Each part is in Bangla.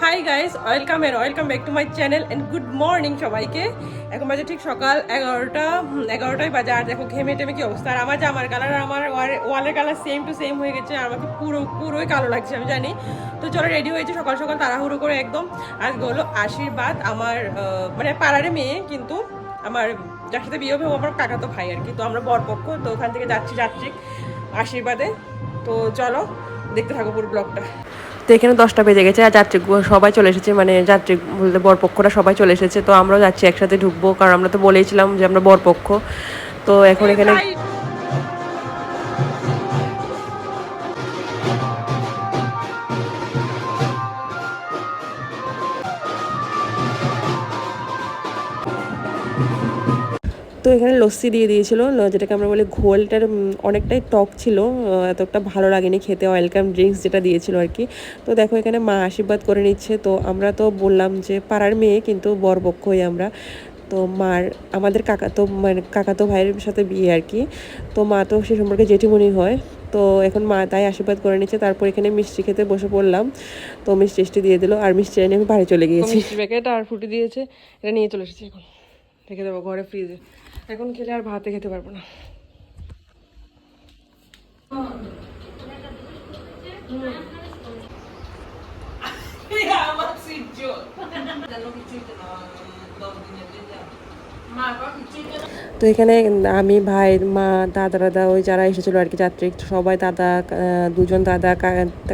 Hi guys welcome and welcome back to my channel and good morning সবাইকে। এখন বাজে ঠিক সকাল এগারোটা এগারোটায় বাজে। আর দেখো ঘেমে টেমে কি অবস্থা? আর আমার জামার কালার আমার ওয়ালের কালার সেম টু সেম হয়ে গেছে। আর আমাকে পুরো, পুরোই কালো লাগছে, আমি জানি। তো চলো রেডি হয়েছে সকাল সকাল, তাড়াহুড়ো করে একদম। আজকে হলো আশীর্বাদ আমার মানে পাড়ারে মেয়ে, কিন্তু আমার যার সাথে বিয়ে হবে আমার কাকাতো ভাই আর কি। তো আমরা বরপক্ষ, তো ওখান থেকে যাচ্ছি যাচ্ছি আশীর্বাদে। তো চলো দেখতে থাকো পুরো ব্লগটা তো এখানে দশটা বেজে গেছে আর যাত্রী সবাই চলে এসেছে মানে যাত্রী বলতে বরপক্ষরা সবাই চলে এসেছে। তো আমরাও যাচ্ছি একসাথে ঢুকবো, কারণ আমরা তো বলেইছিলাম যে আমরা বরপক্ষ। তো এখন এখানে তো এখানে লস্যি দিয়ে দিয়েছিল যেটাকে আমরা বলি ঘোলটার অনেকটাই টক ছিল এতটা ভালো লাগেনি খেতে ওয়েলকাম ড্রিঙ্কস যেটা দিয়েছিল আর কি। তো দেখো এখানে মা আশীর্বাদ করে নিচ্ছে, তো আমরা তো বললাম যে পাড়ার মেয়ে কিন্তু বরপক্ষই আমরা। তো মার, আমাদের কাকা তো মানে কাকাতো ভাইয়ের সাথে বিয়ে আর কি। তো মা তো সে সম্পর্কে জেঠিমণি হয়, তো এখন মা তাই আশীর্বাদ করে নিচ্ছে। তারপর এখানে মিষ্টি খেতে বসে পড়লাম, তো মিষ্টি দিয়ে দিল। আর মিষ্টি এনে আমি বাড়ি চলে গিয়েছি। প্যাকেট আর ফুটি দিয়েছে, এটা নিয়ে চলে এসেছি এখন। রেখে দেবো ঘরে ফ্রিজে এখন খেলে আর ভাতে খেতে পারব না। তো এখানে আমি, ভাই, মা, দাদা দাদা, ওই যারা এসেছিল আর কি যাত্রী, সবাই দাদা দুজন দাদা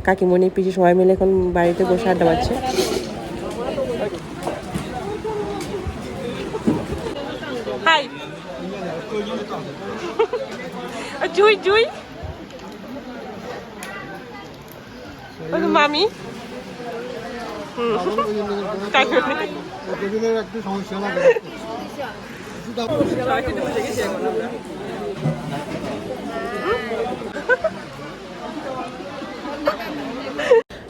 কাকিমণি, পিসি সবাই মিলে এখন বাড়িতে বসে আড্ডা মারছে। হাই জুই জুই মামি একটু সমস্যা লাগে সবাই খেতে বসে গেছি এখন আমরা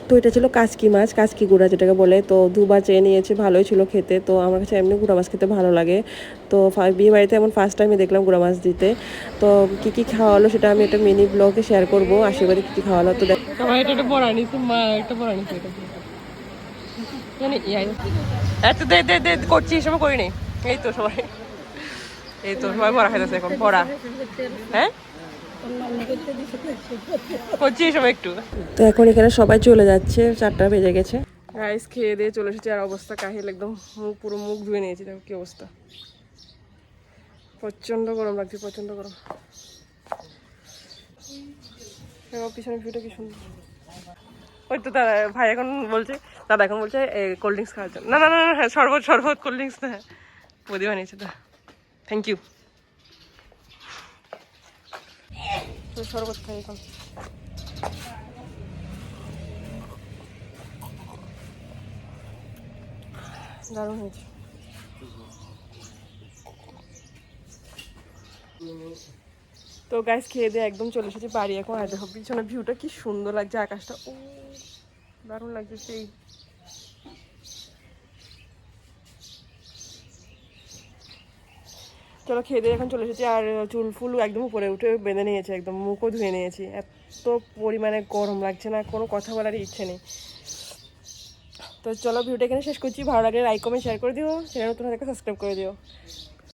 তো এটা ছিল কাচকি মাছ কাচকি গুঁড়া যেটাকে বলে। তো দুবার চেয়ে নিয়েছে, ভালোই ছিল খেতে। তো আমার কাছে এমনি গুঁড়া মাছ খেতে ভালো লাগে। তো বিয়ে বাড়িতে এমন ফার্স্ট টাইমে দেখলাম গুঁড়া মাছ দিতে। তো কি কি খাওয়ালো সেটা আমি একটা মিনি ব্লগে শেয়ার করব। আশীর্বাদে কী কী খাওয়ালো তো দেখ এত দে দে দে করছি এই করিনি এই তো সবাই। এই তো সবাই পড়া খাইতেছে এখন, পড়া। হ্যাঁ? করছি সময় একটু। তো এখন এখানে সবাই চলে যাচ্ছে চারটা বেজে গেছে। রাইস খেয়ে দিয়ে চলে এসেছে আর অবস্থা কাহিল একদম মুখ পুরো মুখ ধুয়ে নিয়েছি দেখো কি অবস্থা। প্রচণ্ড গরম লাগছে প্রচণ্ড গরম। পিছনে ভিউটা কি সুন্দর। ওই তো দাদা ভাই এখন বলছে দাদা এখন বলছে কোল্ড ড্রিঙ্কস খাওয়ার জন্য। না না না হ্যাঁ শরবত শরবত কোল্ড ড্রিঙ্কস না হ্যাঁ। বদি বানিয়েছে দা থ্যাংক ইউ তো শরবত খাই এখন। দারুণ হয়েছে। তো গাছ খেয়ে দিয়ে একদম চলে এসেছি বাড়ি এখন। আর দেখো পিছনে ভিউটা কি সুন্দর লাগছে আকাশটা। ও দারুণ লাগছে সেই। চলো খেয়ে দিয়ে এখন চলে এসেছি। আর চুল ফুল একদম উপরে উঠে বেঁধে নিয়েছে, একদম মুখও ধুয়ে নিয়েছি। এত পরিমাণে গরম লাগছে না, কোনো কথা বলার ইচ্ছে নেই। তো চলো ভিডিওটা এখানে শেষ করছি। ভালো লাগলে লাইক কমেন্ট শেয়ার করে দিও। চ্যানেল নতুন সাবস্ক্রাইব করে দিও।